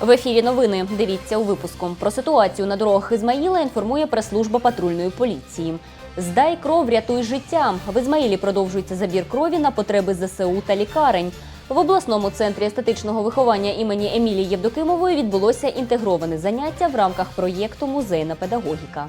В ефірі новини дивіться у випуску. Про ситуацію на дорогах Ізмаїла інформує прес-служба патрульної поліції. Здай кров, рятуй життя. В Ізмаїлі продовжується забір крові на потреби ЗСУ та лікарень. В обласному центрі естетичного виховання імені Емілії Євдокимової відбулося інтегроване заняття в рамках проєкту Музейна педагогіка.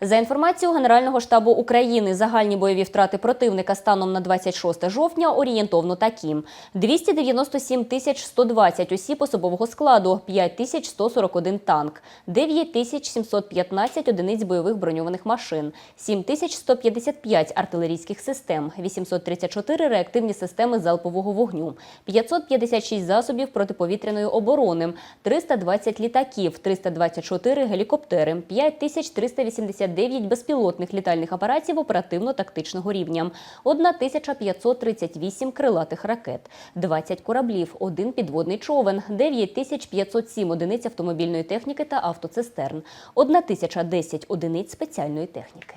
За інформацією Генерального штабу України, загальні бойові втрати противника станом на 26 жовтня орієнтовно такі: 297 тисяч 120 осіб особового складу, 5 тисяч 141 танк, 9 тисяч 715 одиниць бойових броньованих машин, 7 тисяч 155 артилерійських систем, 834 реактивні системи залпового вогню, 556 засобів протиповітряної оборони, 320 літаків, 324 гелікоптери, 5389 безпілотних літальних апаратів оперативно-тактичного рівня, 1538 крилатих ракет, 20 кораблів, 1 підводний човен, 9507 одиниць автомобільної техніки та автоцистерн, 1010 одиниць спеціальної техніки.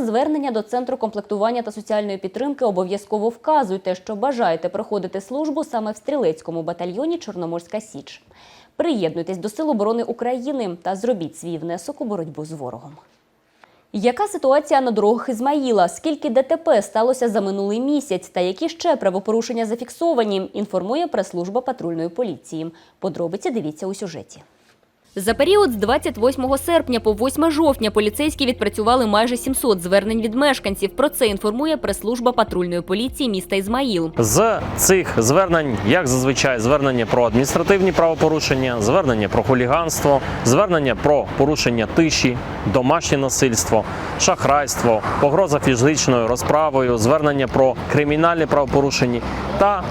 звернення до центру комплектування та соціальної підтримки обов'язково вказуйте, що бажаєте проходити службу саме в стрілецькому батальйоні Чорноморська Січ. Приєднуйтесь до Сил оборони України та зробіть свій внесок у боротьбу з ворогом. Яка ситуація на дорогах Ізмаїла? Скільки ДТП сталося за минулий місяць та які ще правопорушення зафіксовані? Інформує прес-служба патрульної поліції. Подробиці дивіться у сюжеті. За період з 28 серпня по 8 жовтня поліцейські відпрацювали майже 700 звернень від мешканців. Про це інформує прес-служба патрульної поліції міста Ізмаїл. З цих звернень, як зазвичай, звернення про адміністративні правопорушення, звернення про хуліганство, звернення про порушення тиші, домашнє насильство, шахрайство, погроза фізичною розправою, звернення про кримінальні правопорушення та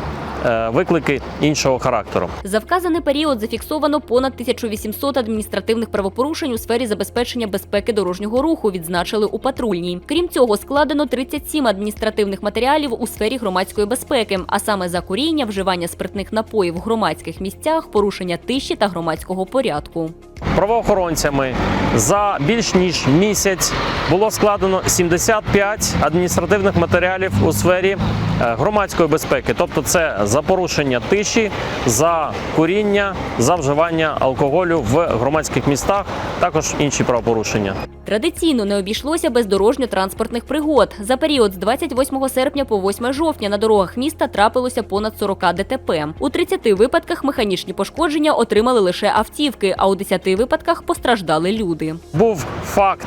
виклики іншого характеру. За вказаний період зафіксовано понад 1800 адміністративних правопорушень у сфері забезпечення безпеки дорожнього руху, відзначили у патрульній. Крім цього, складено 37 адміністративних матеріалів у сфері громадської безпеки, а саме за куріння, вживання спиртних напоїв в громадських місцях, порушення тиші та громадського порядку. Правоохоронцями за більш ніж місяць було складено 75 адміністративних матеріалів у сфері е, громадської безпеки, тобто це за порушення тиші, за куріння, за вживання алкоголю в громадських містах, також інші правопорушення. Традиційно не обійшлося без дорожньо-транспортних пригод. За період з 28 серпня по 8 жовтня на дорогах міста трапилося понад 40 ДТП. У 30 випадках механічні пошкодження отримали лише автівки, а у 10 випадках постраждали люди. Був факт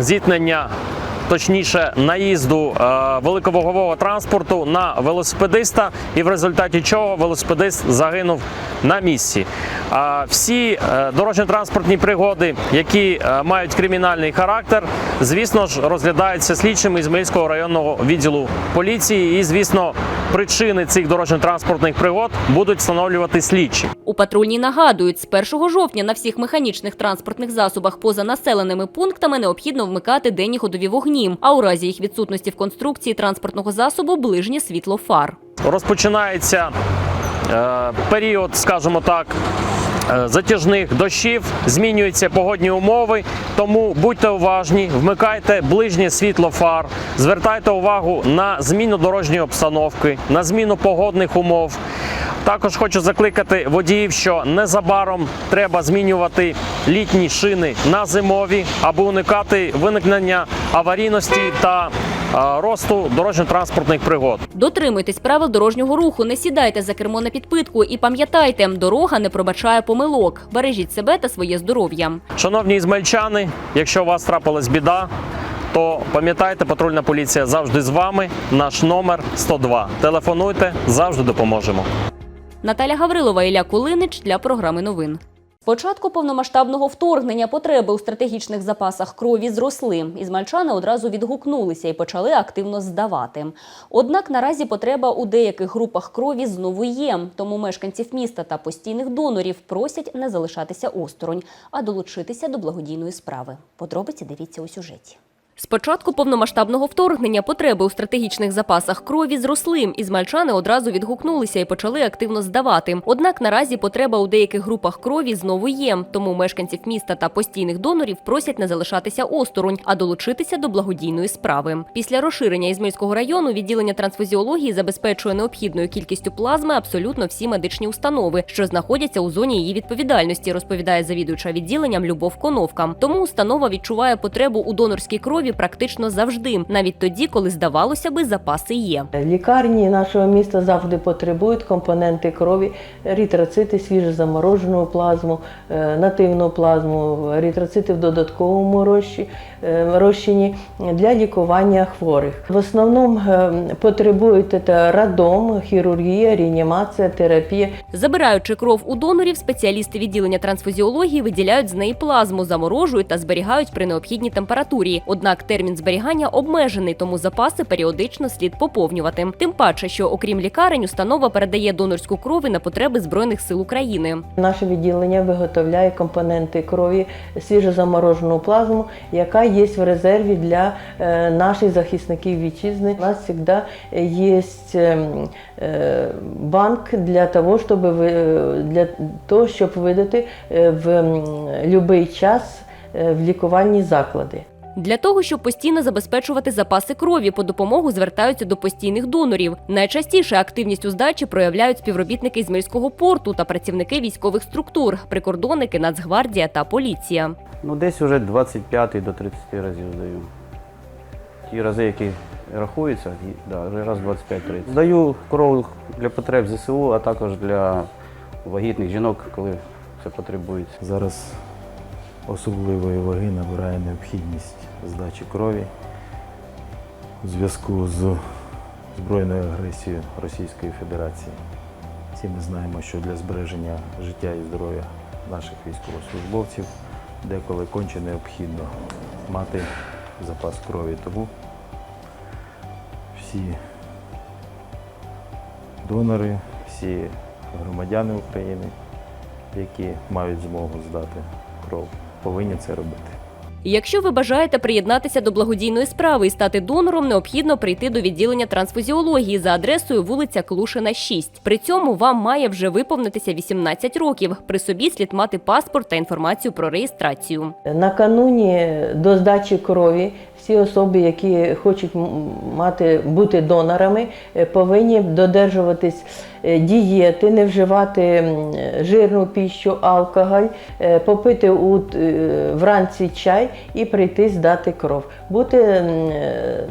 зіткнення. Точніше, наїзду е, великовагового транспорту на велосипедиста, і в результаті чого велосипедист загинув на місці. Всі е, дорожньо-транспортні пригоди, які е, мають кримінальний характер, звісно ж, розглядаються слідчими Ізмаїльського районного відділу поліції. І, звісно, причини цих дорожньо-транспортних пригод будуть встановлювати слідчі. У патрульній нагадують, з 1 жовтня на всіх механічних транспортних засобах поза населеними пунктами необхідно вмикати денні ходові вогні, а у разі їх відсутності в конструкції транспортного засобу ближнє світло фар. розпочинається е, період, скажімо так. е, Затяжних дощів змінюються погодні умови, тому будьте уважні, вмикайте ближнє світло фар, звертайте увагу на зміну дорожньої обстановки, на зміну погодних умов. Також хочу закликати водіїв, що незабаром треба змінювати літні шини на зимові, аби уникати виникнення аварійності та росту дорожньо-транспортних пригод. Дотримуйтесь правил дорожнього руху, не сідайте за кермо на підпитку і пам'ятайте, дорога не пробачає помилок. Бережіть себе та своє здоров'я. Шановні ізмельчани, якщо у вас трапилась біда, то пам'ятайте, патрульна поліція завжди з вами. Наш номер 102. Телефонуйте, завжди допоможемо. Наталя Гаврилова, Ілля Кулинич для програми новин. З Початку повномасштабного вторгнення потреби у стратегічних запасах крові зросли. Ізмальчани одразу відгукнулися і почали активно здавати. Однак наразі потреба у деяких групах крові знову є. Тому мешканців міста та постійних донорів просять не залишатися осторонь, а долучитися до благодійної справи. Подробиці дивіться у сюжеті. З початку повномасштабного вторгнення потреби у стратегічних запасах крові зросли. Ізмальчани одразу відгукнулися і почали активно здавати. Однак наразі потреба у деяких групах крові знову є. Тому мешканців міста та постійних донорів просять не залишатися осторонь, а долучитися до благодійної справи. Після розширення Ізмельського району відділення трансфузіології забезпечує необхідною кількістю плазми абсолютно всі медичні установи, що знаходяться у зоні її відповідальності, розповідає завідувача відділенням Любов Коновка. Тому установа відчуває потребу у донорській крові практично завжди, навіть тоді, коли здавалося би, запаси є. Лікарні нашого міста завжди потребують компоненти крові, еритроцити, свіжозаморожену плазму, е, нативну плазму, еритроцити в додатковому розчі- е, розчині для лікування хворих. В основному е, потребують це радом, хірургія, реанімація, терапія. Забираючи кров у донорів, спеціалісти відділення трансфузіології виділяють з неї плазму, заморожують та зберігають при необхідній температурі. Однак термін зберігання обмежений, тому запаси періодично слід поповнювати. Тим паче, що окрім лікарень, установа передає донорську кров і на потреби збройних сил України. Наше відділення виготовляє компоненти крові, свіжозаморожену плазму, яка є в резерві для е, наших захисників вітчизни. У нас завжди є ем, е, банк для того, щоб ви- для того, щоб видати е, в будь-який час е, в лікувальні заклади. Для того, щоб постійно забезпечувати запаси крові, по допомогу звертаються до постійних донорів. Найчастіше активність у здачі проявляють співробітники Ізмельського порту та працівники військових структур, прикордонники, Нацгвардія та поліція. Ну, десь вже 25 до 30 разів здаю. Ті рази, які рахуються, да, раз 25-30. Здаю кров для потреб ЗСУ, а також для вагітних жінок, коли це потребується. Зараз особливої ваги набирає необхідність здачі крові у зв'язку з збройною агресією Російської Федерації. Всі ми знаємо, що для збереження життя і здоров'я наших військовослужбовців деколи конче необхідно мати запас крові. Тому всі донори, всі громадяни України, які мають змогу здати кров, повинні це робити. Якщо ви бажаєте приєднатися до благодійної справи і стати донором, необхідно прийти до відділення трансфузіології за адресою вулиця Клушина, 6. При цьому вам має вже виповнитися 18 років. При собі слід мати паспорт та інформацію про реєстрацію. Накануні до здачі крові всі особи, які хочуть мати бути донорами, е, повинні додержуватись е, дієти, не вживати жирну піщу, алкоголь, е, попити у, вранці чай і прийти здати кров, бути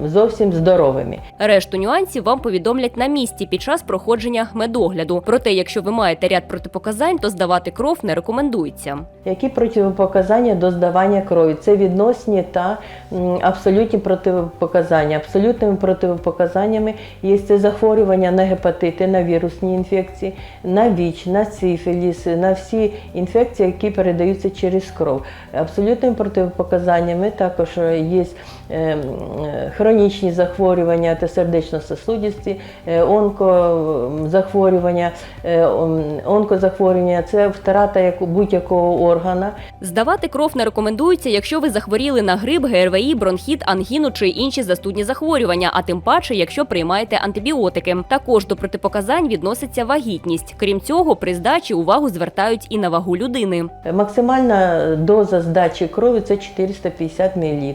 зовсім здоровими. Решту нюансів вам повідомлять на місці під час проходження медогляду. Проте, якщо ви маєте ряд протипоказань, то здавати кров не рекомендується. Які протипоказання до здавання крові? Це відносні та м, абсолютні противопоказання. Абсолютними противопоказаннями є це захворювання на гепатити, на вірусні інфекції, на ВІЧ, на сифіліс, на всі інфекції, які передаються через кров. Абсолютними протипоказаннями також є хронічні захворювання та сердечно-сосудисті, е, онкозахворювання, е, онкозахворювання це втрата будь-якого органа. Здавати кров не рекомендується, якщо ви захворіли на грип, ГРВІ, бронхіт, ангіну чи інші застудні захворювання, а тим паче, якщо приймаєте антибіотики. Також до протипоказань відноситься вагітність. Крім цього, при здачі увагу звертають і на вагу людини. Максимальна доза здачі крові це 450 мл.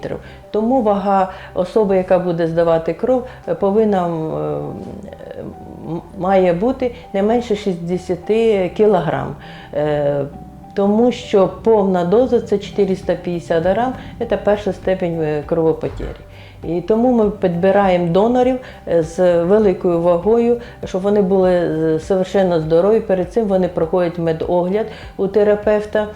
Тому вага особи, яка буде здавати кров, е, повинна е, має бути не менше 60 кг. Тому що повна доза це 450 грам, це перша степень е, кровопотері. І тому ми підбираємо донорів е, з великою вагою, щоб вони були е, совершенно здорові. Перед цим вони проходять медогляд у терапевта.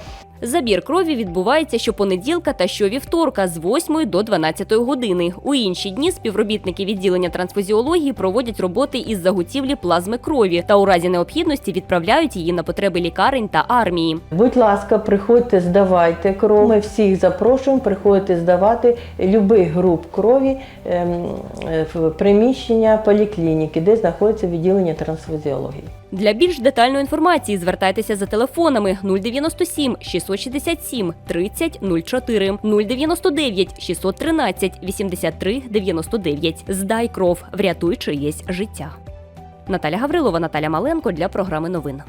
Забір крові відбувається щопонеділка та щовівторка з 8 до 12 години. У інші дні співробітники відділення трансфузіології проводять роботи із заготівлі плазми крові та у разі необхідності відправляють її на потреби лікарень та армії. Будь ласка, приходьте, здавайте кров. Ми всіх запрошуємо, приходьте здавати любих груп крові ем, е, в приміщення поліклініки, де знаходиться відділення трансфузіології. Для більш детальної інформації звертайтеся за телефонами 097 667 30 04, 099 613 83 99. Здай кров, врятуй чиєсь життя. Наталя Гаврилова, Наталя Маленко для програми новин.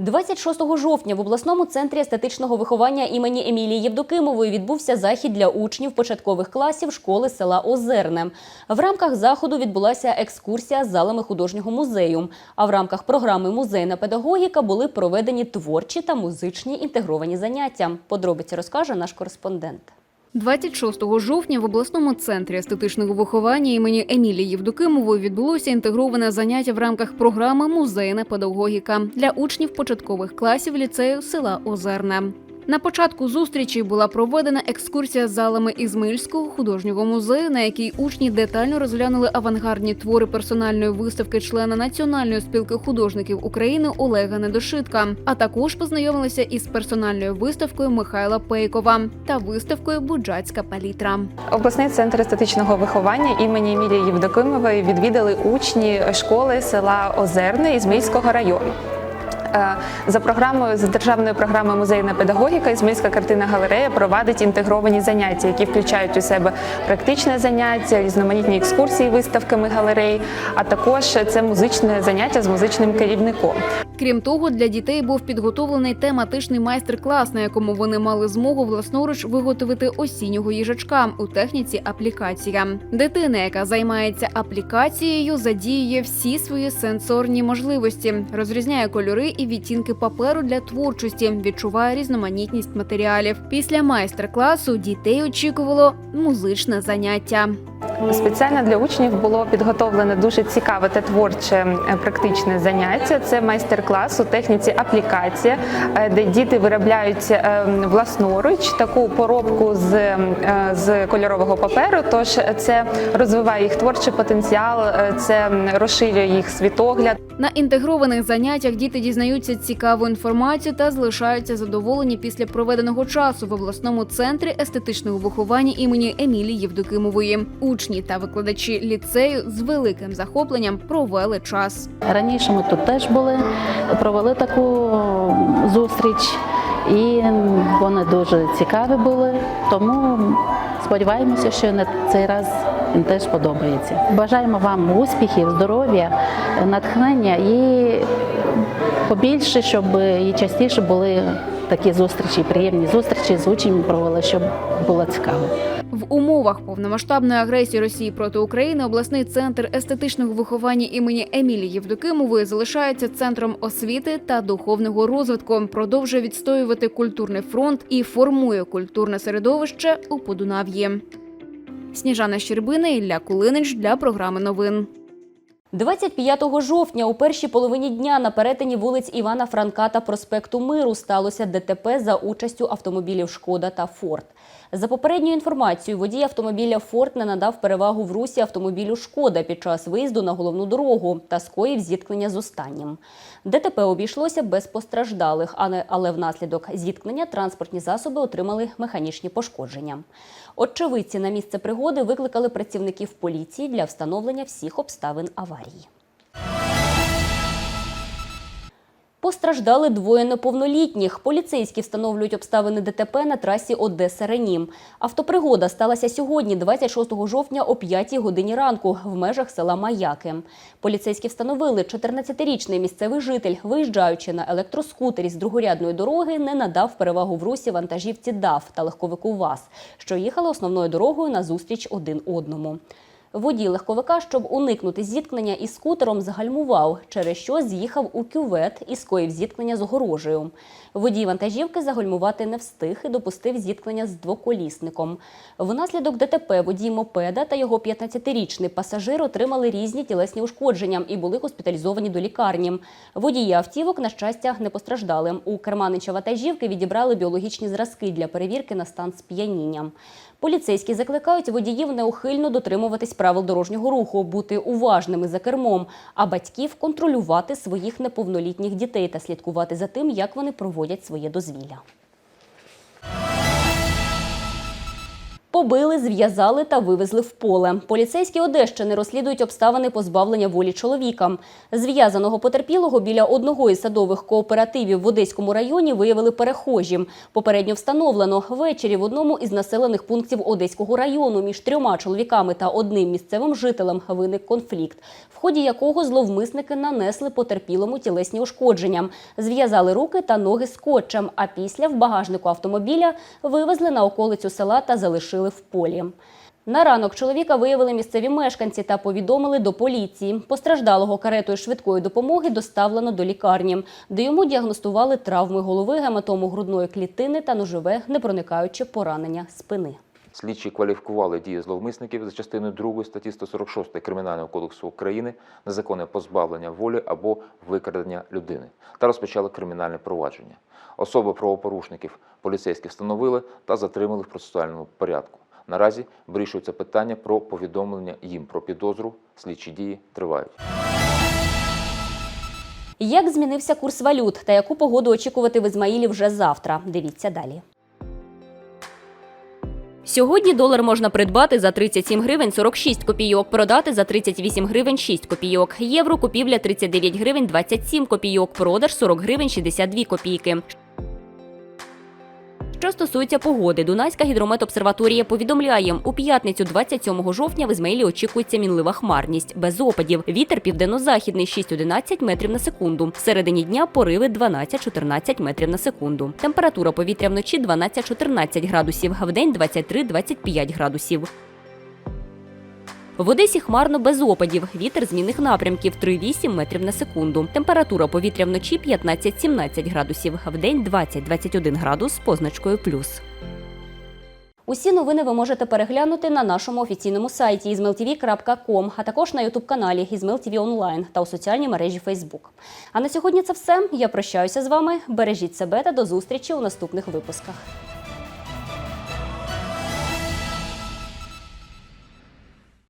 26 жовтня в обласному центрі естетичного виховання імені Емілії Євдокимової відбувся захід для учнів початкових класів школи села Озерне. В рамках заходу відбулася екскурсія з залами художнього музею. А в рамках програми Музейна педагогіка були проведені творчі та музичні інтегровані заняття. Подробиці розкаже наш кореспондент. 26 жовтня в обласному центрі естетичного виховання імені Емілії Євдокимової відбулося інтегроване заняття в рамках програми Музейна педагогіка для учнів початкових класів ліцею села Озерне. На початку зустрічі була проведена екскурсія з залами Ізмаїльського художнього музею, на якій учні детально розглянули авангардні твори персональної виставки члена Національної спілки художників України Олега Недошитка, а також познайомилися із персональною виставкою Михайла Пейкова та виставкою Буджацька палітра. Обласний центр естетичного виховання імені Емілії Євдокимової відвідали учні школи села Озерне Ізмаїльського району. Е, За програмою за державною програмою музейна педагогіка Ізмаїльська картина галерея провадить інтегровані заняття, які включають у себе практичне заняття, різноманітні екскурсії виставками галереї, а також це музичне заняття з музичним керівником. Крім того, для дітей був підготовлений тематичний майстер-клас, на якому вони мали змогу власноруч виготовити осіннього їжачка у техніці аплікація. Дитина, яка займається аплікацією, задіює всі свої сенсорні можливості, розрізняє кольори і відтінки паперу для творчості, відчуває різноманітність матеріалів. Після майстер-класу дітей очікувало музичне заняття. Спеціально для учнів було підготовлене дуже цікаве та творче практичне заняття. Це майстер-клас у техніці аплікація, е, де діти виробляють е, власноруч таку поробку з, е, з кольорового паперу. Тож це розвиває їх творчий потенціал, це розширює їх світогляд. На інтегрованих заняттях діти дізнаються цікаву інформацію та залишаються задоволені після проведеного часу в обласному центрі естетичного виховання імені Емілії Євдокимової. Учні та викладачі ліцею з великим захопленням провели час. Раніше ми тут теж були, провели таку зустріч, і вони дуже цікаві були. Тому сподіваємося, що на цей раз їм теж подобається. Бажаємо вам успіхів, здоров'я, натхнення і побільше, щоб і частіше були такі зустрічі, приємні зустрічі з учнями провели, щоб було цікаво. В умовах повномасштабної агресії Росії проти України обласний центр естетичного виховання імені Емілії Євдокимової залишається центром освіти та духовного розвитку, продовжує відстоювати культурний фронт і формує культурне середовище у Подунав'ї. Сніжана Щербина, Ілля Кулинич для програми новин. 25 жовтня у першій половині дня на перетині вулиць Івана Франка та проспекту Миру сталося ДТП за участю автомобілів Шкода та Форд. За попередньою інформацією, водій автомобіля Форд не надав перевагу в русі автомобілю Шкода під час виїзду на головну дорогу та скоїв зіткнення з останнім. ДТП обійшлося без постраждалих, але внаслідок зіткнення транспортні засоби отримали механічні пошкодження. Очевидці на місце пригоди викликали працівників поліції для встановлення всіх обставин аварії. Постраждали двоє неповнолітніх. Поліцейські встановлюють обставини ДТП на трасі Одеса Ренім. Автопригода сталася сьогодні, 26 жовтня, о 5 годині ранку, в межах села Маяки. Поліцейські встановили, 14-річний місцевий житель, виїжджаючи на електроскутері з другорядної дороги, не надав перевагу в русі вантажівці ДАФ та легковику ВАЗ, що їхали основною дорогою на зустріч один одному. Водій легковика, щоб уникнути зіткнення із скутером, загальмував, через що з'їхав у кювет і скоїв зіткнення з огорожею. Водій вантажівки загальмувати не встиг і допустив зіткнення з двоколісником. Внаслідок ДТП водій мопеда та його 15-річний пасажир отримали різні тілесні ушкодження і були госпіталізовані до лікарні. Водії автівок, на щастя, не постраждали. У керманича вантажівки відібрали біологічні зразки для перевірки на стан сп'яніння. Поліцейські закликають водіїв неухильно дотримуватись правил дорожнього руху, бути уважними за кермом, а батьків контролювати своїх неповнолітніх дітей та слідкувати за тим, як вони проводять своє дозвілля. Побили, зв'язали та вивезли в поле. Поліцейські Одещини розслідують обставини позбавлення волі чоловіка. Зв'язаного потерпілого біля одного із садових кооперативів в Одеському районі виявили перехожі. Попередньо встановлено ввечері в одному із населених пунктів Одеського району між трьома чоловіками та одним місцевим жителем виник конфлікт, в ході якого зловмисники нанесли потерпілому тілесні ушкодження, зв'язали руки та ноги скотчем, а після в багажнику автомобіля вивезли на околицю села та залишили в полі. На ранок чоловіка виявили місцеві мешканці та повідомили до поліції. Постраждалого каретою швидкої допомоги доставлено до лікарні, де йому діагностували травми голови, гематому грудної клітини та ножове непроникаюче поранення спини. Слідчі кваліфікували дії зловмисників за частиною 2 статті 146 Кримінального кодексу України незаконне позбавлення волі або викрадення людини та розпочали кримінальне провадження. Особи правопорушників поліцейські встановили та затримали в процесуальному порядку. Наразі вирішується питання про повідомлення їм про підозру. Слідчі дії тривають. Як змінився курс валют та яку погоду очікувати в Ізмаїлі вже завтра? Дивіться далі. Сьогодні долар можна придбати за 37 гривень 46 копійок, продати за 38 гривень 6 копійок. Євро купівля 39 гривень 27 копійок, продаж 40 гривень 62 копійки. Що стосується погоди, Дунайська гідрометобсерваторія повідомляє, у п'ятницю 27 жовтня в Ізмаїлі очікується мінлива хмарність, без опадів. Вітер південно-західний 6-11 метрів на секунду. В середині дня пориви 12-14 метрів на секунду. Температура повітря вночі 12-14 градусів, вдень 23-25 градусів. В Одесі хмарно без опадів. Вітер змінних напрямків 3-8 метрів на секунду. Температура повітря вночі 15-17 градусів, вдень 20-21 градус з позначкою плюс. Усі новини ви можете переглянути на нашому офіційному сайті izmailtv.com, а також на ютуб-каналі IzmailTV Online та у соціальній мережі Facebook. А на сьогодні це все. Я прощаюся з вами. Бережіть себе та до зустрічі у наступних випусках.